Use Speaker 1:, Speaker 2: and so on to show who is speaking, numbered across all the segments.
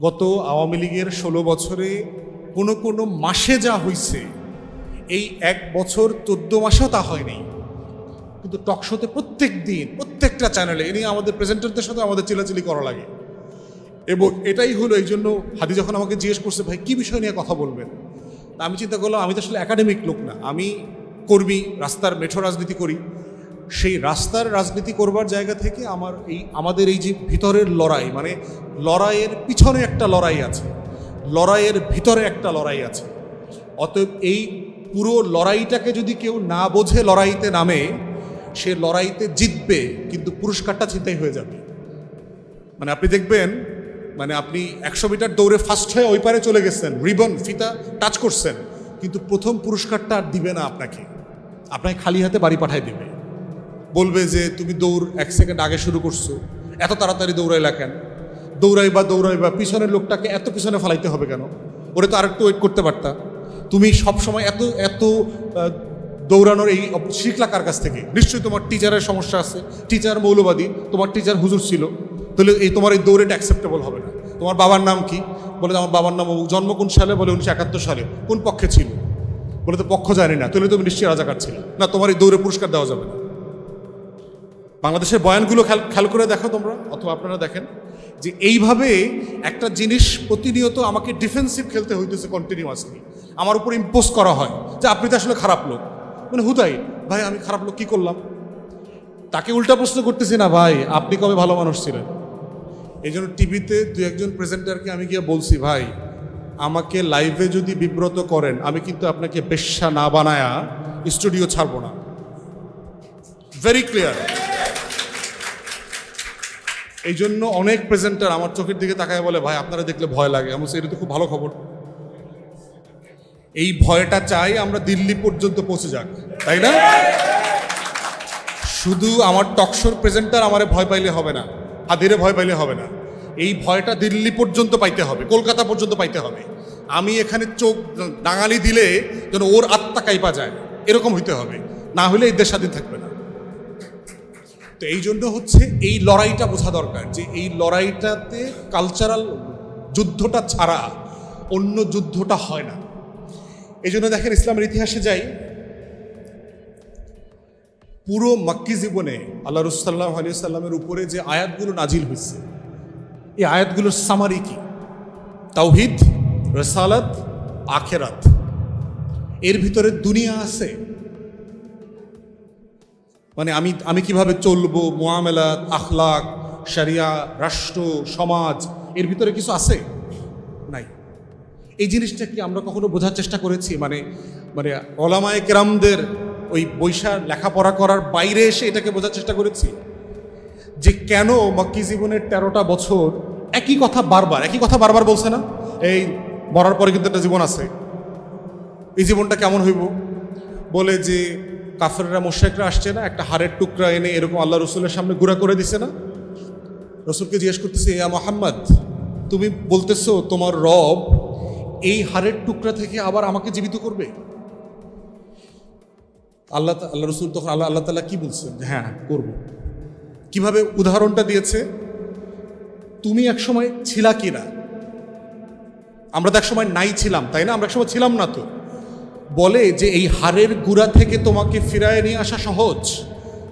Speaker 1: গত আওয়ামী লীগের ষোলো বছরে কোনো কোনো মাসে যা হয়েছে এই এক বছর চোদ্দ মাসেও তা হয়নি। কিন্তু টকশোতে প্রত্যেক দিন, প্রত্যেকটা চ্যানেলে এ নিয়ে আমাদের প্রেজেন্টারদের সাথে আমাদের চিলাচিলি করা লাগে। এবং এটাই হলো এই জন্য হাদি যখন আমাকে জিজ্ঞেস করছে, ভাই, কী বিষয় নিয়ে কথা বলবেন? আমি চিন্তা করলাম, আমি তো আসলে একাডেমিক লোক না। আমি কর্মী, রাস্তার মেঠো রাজনীতি করি। সেই রাস্তার রাজনীতি করবার জায়গা থেকে আমার এই, আমাদের এই যে ভিতরের লড়াই মানে লড়াইয়ের পিছনে একটা লড়াই আছে, লড়াইয়ের ভিতরে একটা লড়াই আছে। অতএব এই পুরো লড়াইটাকে যদি কেউ না বোঝে লড়াইতে নামে, সে লড়াইতে জিতবে, কিন্তু পুরস্কারটা চিন্তাই হয়ে যাবে। মানে আপনি দেখবেন মানে আপনি একশো মিটার দৌড়ে ফার্স্ট হয়ে ওই পারে চলে গেছেন, রিবন, ফিতা টাচ করছেন, কিন্তু প্রথম পুরস্কারটা আর দিবে না আপনাকে। আপনাকে খালি হাতে বাড়ি পাঠায় দিবে। বলবে যে তুমি দৌড় এক সেকেন্ড আগে শুরু করছ। এত তাড়াতাড়ি দৌড়াইলা কেন? দৌড়াই বা দৌড়াই বা পিছনের লোকটাকে এত পিছনে ফেলাইতে হবে কেন? ওরে তো আরেকটু ওয়েট করতে পারতা। তুমি সব সময় এত এত দৌড়ানোর এই শিখলা কার কাছ থেকে? নিশ্চয়ই তোমার টিচারের সমস্যা আছে। টিচার মৌলবাদী, তোমার টিচার হুজুর ছিল। তাহলে এই তোমার এই দৌড়েটা অ্যাকসেপ্টেবল হবে না। তোমার বাবার নাম কি? বলে আমার বাবার নাম জন্ম কোন সালে? বলে উনিশশো একাত্তর সালে। কোন পক্ষে ছিল? বলে তো পক্ষ জানি না। তাহলে তুমি নিশ্চয়ই রাজাকার ছিল। না, তোমার এই দৌড়ে পুরস্কার দেওয়া যাবে না। বাংলাদেশের বয়ানগুলো খেয়াল খেয়াল করে দেখো তোমরা, অথবা আপনারা দেখেন, যে এইভাবে একটা জিনিস প্রতিনিয়ত আমাকে ডিফেন্সিভ খেলতে হইতেছে কন্টিনিউয়াসলি আমার উপর ইম্পোজ করা হয়, যে আপনি তো আসলে খারাপ লোক। মানে হুদাই ভাই, আমি খারাপ লোক কী করলাম? তাকে উল্টা প্রশ্ন করতেছি না, ভাই, আপনি কবে ভালো মানুষ ছিলেন? এই জন্য টিভিতে দু একজন প্রেজেন্টারকে আমি গিয়ে বলছি, ভাই, আমাকে লাইভে যদি বিব্রত করেন, আমি কিন্তু আপনাকে বেশ্যা না বানায়া স্টুডিও ছাড়বো না। ভেরি ক্লিয়ার এই জন্য অনেক প্রেজেন্টার আমার চোখের দিকে তাকায় বলে, ভাই, আপনারা দেখলে ভয় লাগে। আমি এটা তো খুব ভালো খবর। এই ভয়টা চাই আমরা দিল্লি পর্যন্ত পৌঁছে যাক, তাই না? শুধু আমার টকশোর প্রেজেন্টার আমারে ভয় পাইলে হবে না, হাদিরে ভয় পাইলে হবে না। এই ভয়টা দিল্লি পর্যন্ত পাইতে হবে, কলকাতা পর্যন্ত পাইতে হবে। আমি এখানে চোখ ডাঙালি দিলে যেন ওর আত্মা কাইপা যায়, এরকম হইতে হবে। না হলে এই দেশ স্বাধীন থাকবে তো এই জন্য হচ্ছে এই লড়াইটা বোঝা দরকার যে এই লড়াইটাতে কালচারাল যুদ্ধটা ছাড়া অন্য যুদ্ধটা হয় না। এই জন্য দেখেন ইসলামের ইতিহাসে যাই, পুরো মাক্কি জীবনে আল্লাহ রুসাল্লাহ আলী সাল্লামের উপরে যে আয়াতগুলো নাজিল হয়েছে, এই আয়াতগুলোর সামারি কি? তাওহিদ, রসালাত, আখেরাত। এর ভিতরে দুনিয়া আছে মানে আমি আমি কীভাবে চলবো মোয়ামেলাত আখলাক, শরিয়া, রাষ্ট্র, সমাজ, এর ভিতরে কিছু আছে? নাই। এই জিনিসটা কি আমরা কখনো বোঝার চেষ্টা করেছি? মানে মানে ওলামায়ে কেরামদের ওই বৈশা লেখাপড়া করার বাইরে এসে এটাকে বোঝার চেষ্টা করেছি? যে কেন মক্কি জীবনের তেরোটা বছর একই কথা বারবার, একই কথা বারবার বলছে না? এই মরার পরে কিন্তু একটা জীবন আছে। এই জীবনটা কেমন হইব? বলে যে কাফেররা মোশেকরা আসছে না, একটা হাড়ের টুকরা এনে এরকম আল্লাহ রসুলের সামনে গুঁড়া করে দিছে না? রসুলকে জিজ্ঞেস করতেছে, ইয়া মোহাম্মদ, তুমি বলতেছো তোমার রব এই হাড়ের টুকরা থেকে আবার আমাকে জীবিত করবে? আল্লাহ আল্লাহ রসুল তখন আল্লাহ আল্লাহ তালা কি বলছেন? হ্যাঁ করব। কীভাবে উদাহরণটা দিয়েছে? তুমি এক সময় ছিলা কিনা? আমরা তো এক সময় নাই ছিলাম, তাই না? আমরা এক সময় ছিলাম না তো। বলে যে এই হারের গুড়া থেকে তোমাকে ফিরায় নিয়ে আসা সহজ।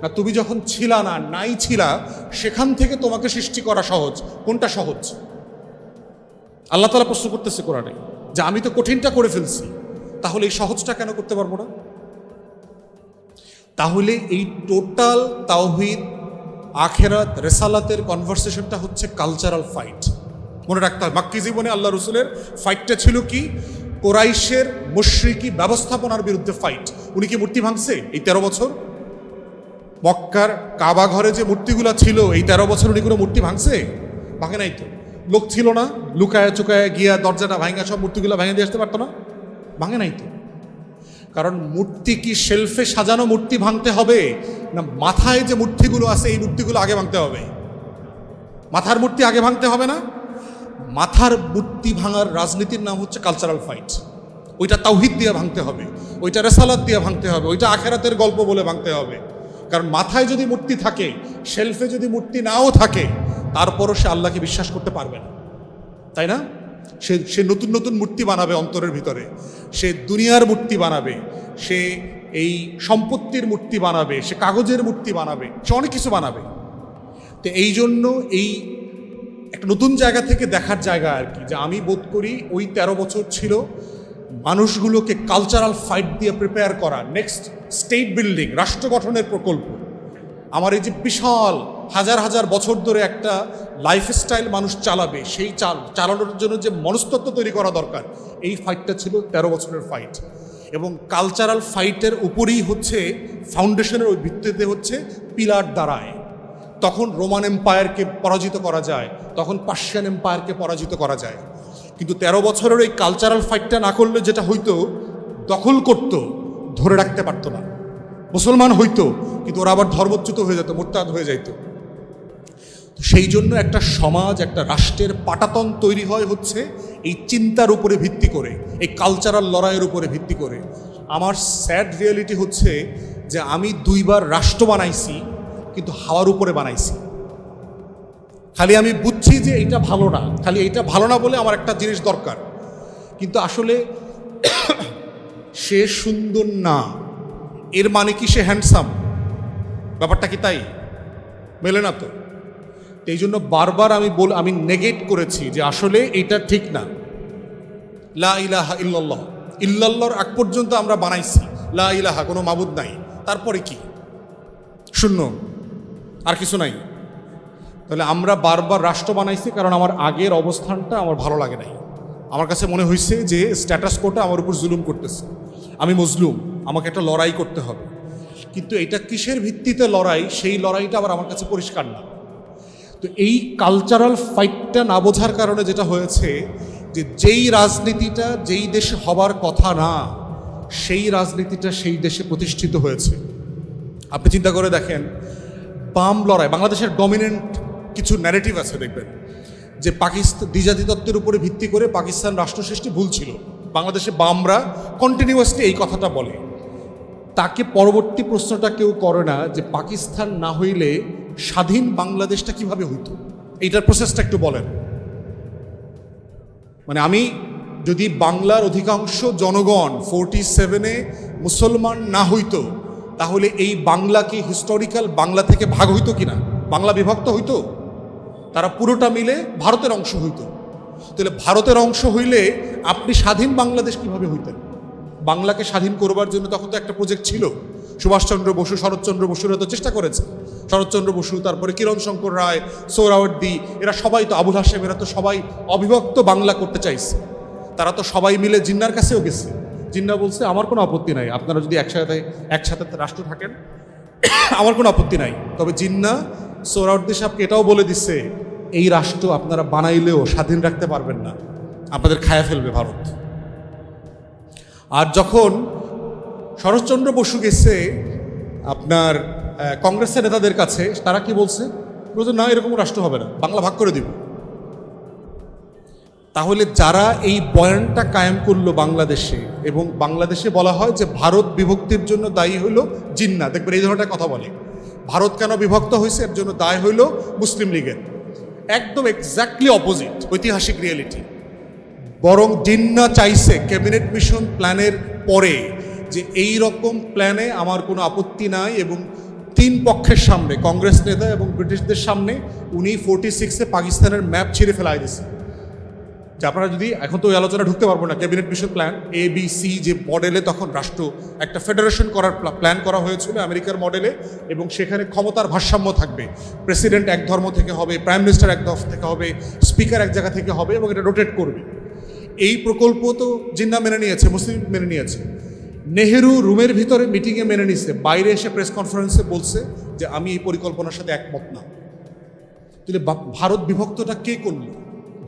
Speaker 1: না, তুমি যখন ছিলা না, নাই ছিলা, সেখান থেকে তোমাকে সৃষ্টি করা সহজ। কোনটা সহজ? আল্লাহ তালা প্রশ্ন করতেছে কোরআনে যে আমি তো কঠিনটা করে ফেলছি, তাহলে এই সহজটা কেন করতে পারব না? তাহলে এই টোটাল তাওহিদ, আখেরাত, রেসালাতের কনভারসেশনটা হচ্ছে কালচারাল ফাইট। মনে রাখতে হবে মাক্কি জীবনে আল্লাহ রসুলের ফাইটটা ছিল কি? কোরাইশের মুশ্রিকি ব্যবস্থাপনার বিরুদ্ধে ফাইট উনি কি মূর্তি ভাঙছে এই তেরো বছর? মক্কার কাবা ঘরে যে মূর্তিগুলো ছিল, এই তেরো বছর উনি কোনো মূর্তি ভাঙছে? ভাঙে নাই তো। লোক ছিল না, লুকায় চুকায় গিয়া দরজাটা ভাঙা সব মূর্তিগুলো ভেঙে দিয়ে আসতে পারতো না? ভাঙে নাই তো। কারণ মূর্তি কি শেলফে সাজানো মূর্তি ভাঙতে হবে, না মাথায় যে মূর্তিগুলো আছে, এই মূর্তিগুলো আগে ভাঙতে হবে? মাথার মূর্তি আগে ভাঙতে হবে না? মাথার মূর্তি ভাঙার রাজনীতির নাম হচ্ছে কালচারাল ফাইট ওইটা তাওহিদ দিয়ে ভাঙতে হবে, ওইটা রেসালাত দিয়ে ভাঙতে হবে, ওইটা আখেরাতের গল্প বলে ভাঙতে হবে। কারণ মাথায় যদি মূর্তি থাকে শেলফে যদি মূর্তি নাও থাকে, তারপরও সে আল্লাহকে বিশ্বাস করতে পারবে না। তাই না? সে সে নতুন নতুন মূর্তি বানাবে অন্তরের ভিতরে, সে দুনিয়ার মূর্তি বানাবে, সে এই সম্পত্তির মূর্তি বানাবে, সে কাগজের মূর্তি বানাবে, সে অনেক কিছু বানাবে। তো এই জন্য এই একটা নতুন জায়গা থেকে দেখার জায়গা আর কি, যে আমি বোধ করি ওই তেরো বছর ছিল মানুষগুলোকে কালচারাল ফাইট দিয়ে প্রিপেয়ার করা নেক্সট স্টেট বিল্ডিং রাষ্ট্র গঠনের প্রকল্প। আমার এই যে বিশাল, হাজার হাজার বছর ধরে একটা লাইফস্টাইল মানুষ চালাবে, সেই চাল, চালানোর জন্য যে মনস্তত্ব তৈরি করা দরকার, এই ফাইটটা ছিল তেরো বছরের ফাইট এবং কালচারাল ফাইটের উপরেই হচ্ছে ফাউন্ডেশনের ওই ভিত্তিতে হচ্ছে, পিলার দাঁড়ায় তখন রোমান এম্পায়ারকে পরাজিত করা যায়, তখন পার্সিয়ান এম্পায়ারকে পরাজিত করা যায়। কিন্তু তেরো বছরের ওই কালচারাল ফাইটটা না করলে যেটা হইতো, দখল করত, ধরে রাখতে পারতো না। মুসলমান হইতো, কিন্তু ওরা আবার ধর্মচ্যুত হয়ে যেত, মোরতাদ হয়ে যাইতো। সেই জন্য একটা সমাজ, একটা রাষ্ট্রের পাটাতন তৈরি হয় হচ্ছে এই চিন্তার উপরে ভিত্তি করে, এই কালচারাল লড়াইয়ের উপরে ভিত্তি করে। আমার স্যাড রিয়েলিটি হচ্ছে যে আমি দুইবার রাষ্ট্র বানাইছি কিন্তু হাওয়ার উপরে বানাইছি। খালি আমি বুঝছি যে এইটা ভালো না। খালি এইটা ভালো না বলে আমার একটা জিনিস দরকার। কিন্তু আসলে সে সুন্দর না। এর মানে কি সে হ্যান্ডসাম ব্যাপারটা কি তাই? মেলে না তো। এই জন্য বারবার আমি বল আমি নেগেট করেছি যে আসলে এটা ঠিক না। লা ইলাহা ইল্লাল্লাহ। ইল্লাল্লাহর আগ পর্যন্ত আমরা বানাইছি। লা ইলাহা, কোনো মাবুদ নাই। তারপরে কি? শূন্য। আর কিছু নাই। তাহলে আমরা বারবার রাষ্ট্র বানাইছি কারণ আমার আগের অবস্থানটা আমার ভালো লাগে নাই। আমার কাছে মনে হয়েছে যে স্ট্যাটাস কোটা আমার উপর জুলুম করতেছে। আমি মজলুম, আমাকে একটা লড়াই করতে হবে। কিন্তু এটা কিসের ভিত্তিতে লড়াই? সেই লড়াইটা আবার আমার কাছে পরিষ্কার না। তো এই কালচারাল ফাইটটা না বোঝার কারণে যেটা হয়েছে যে যেই রাজনীতিটা যেই দেশে হবার কথা না, সেই রাজনীতিটা সেই দেশে প্রতিষ্ঠিত হয়েছে। আপনি চিন্তা করে দেখেন বাম লড়াই, বাংলাদেশের ডমিনেন্ট কিছু ন্যারেটিভ আছে দেখবেন, যে পাকিস্তান দ্বিজাতি তত্ত্বের উপরে ভিত্তি করে পাকিস্তান রাষ্ট্র সৃষ্টি ভুল ছিল। বাংলাদেশে বামরা কন্টিনিউয়াসলি এই কথাটা বলে। তাকে পরবর্তী প্রশ্নটা কেউ করে না, যে পাকিস্তান না হইলে স্বাধীন বাংলাদেশটা কীভাবে হইতো? এইটার প্রসেসটা একটু বলেন। মানে আমি যদি বাংলার অধিকাংশ জনগণ ফোরটি সেভেনে মুসলমান না হইতো তাহলে এই বাংলা কি হিস্টোরিক্যাল বাংলা থেকে ভাগ হইতো কিনা? বাংলা বিভক্ত হইতো? তারা পুরোটা মিলে ভারতের অংশ হইতো। তাহলে ভারতের অংশ হইলে আপনি স্বাধীন বাংলাদেশ কীভাবে হইতেন? বাংলাকে স্বাধীন করবার জন্য তখন তো একটা প্রজেক্ট ছিল। সুভাষচন্দ্র বসু, শরৎচন্দ্র বসুরা তো চেষ্টা করেছে। শরৎচন্দ্র বসু, তারপরে কিরণ শঙ্কর রায়, সৌরাওয়ার্দি, এরা সবাই তো আবুল হাসেম এরা তো সবাই অবিভক্ত বাংলা করতে চাইছে। তারা তো সবাই মিলে জিন্নার কাছেও গেছে। জিন্না বলছে, আমার কোনো আপত্তি নাই। আপনারা যদি একসাথে একসাথে রাষ্ট্র থাকেন, আমার কোনো আপত্তি নাই। তবে জিন্না সৌরাওয়ার্দি সাহেবকে এটাও বলে দিচ্ছে, এই রাষ্ট্র আপনারা বানাইলেও স্বাধীন রাখতে পারবেন না। আপনাদের খায়া ফেলবে ভারত। আর যখন শরৎচন্দ্র বসু গেছে, আপনার কংগ্রেসের নেতাদের কাছে, তারা কি বলছে? বলছে, না, এরকম রাষ্ট্র হবে না। বাংলা ভাগ করে দিব। তাহলে যারা এই বয়ানটা কায়েম করল বাংলাদেশে, এবং বাংলাদেশে বলা হয় যে ভারত বিভক্তির জন্য দায়ী হইল জিন্না। দেখবেন এই ধরনের কথা বলে। ভারত কেন বিভক্ত হয়েছে এর জন্য দায় হইল মুসলিম লীগের। একদম এক্স্যাক্টলি অপোজিট ঐতিহাসিক রিয়েলিটি বরং জিন্না চাইছে ক্যাবিনেট মিশন প্ল্যানের পরে যে এই রকম প্ল্যানে আমার কোনো আপত্তি নাই এবং তিন পক্ষের সামনে, কংগ্রেস নেতা এবং ব্রিটিশদের সামনে, উনি ফোর্টি সিক্সে পাকিস্তানের ম্যাপ ছিঁড়ে ফেলাই দিছে যে আপনারা যদি এখন তো ওই আলোচনা ঢুকতে পারব না cabinet mission plan A B C যে মডেলে তখন রাষ্ট্র একটা ফেডারেশন করার প্ল্যান করা হয়েছিল আমেরিকার মডেলে এবং সেখানে ক্ষমতার ভারসাম্য থাকবে। প্রেসিডেন্ট এক ধর্ম থেকে হবে প্রাইম মিনিস্টার এক ধর্ম থেকে হবে স্পিকার এক জায়গা থেকে হবে এবং এটা রোটেট করবে। এই প্রকল্প তো জিন্না মেনে নিয়েছে, মুসলিম মেনে নিয়েছে। নেহেরু রুমের ভিতরে মিটিংয়ে মেনে নিছে, বাইরে এসে প্রেস কনফারেন্সে বলছে যে আমি এই পরিকল্পনার সাথে একমত না। তাহলে ভারত বিভক্তটা কে করল?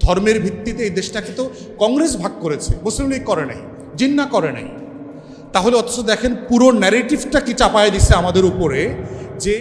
Speaker 1: ধর্মের ভিত্তিতে এই দেশটাকে তো কংগ্রেস ভাগ করেছে, মুসলিম লীগ করে নাই, জিন্না করে নাই। তাহলে অথচ দেখেন পুরো ন্যারেটিভটা কি চাপায় দিছে আমাদের উপরে যে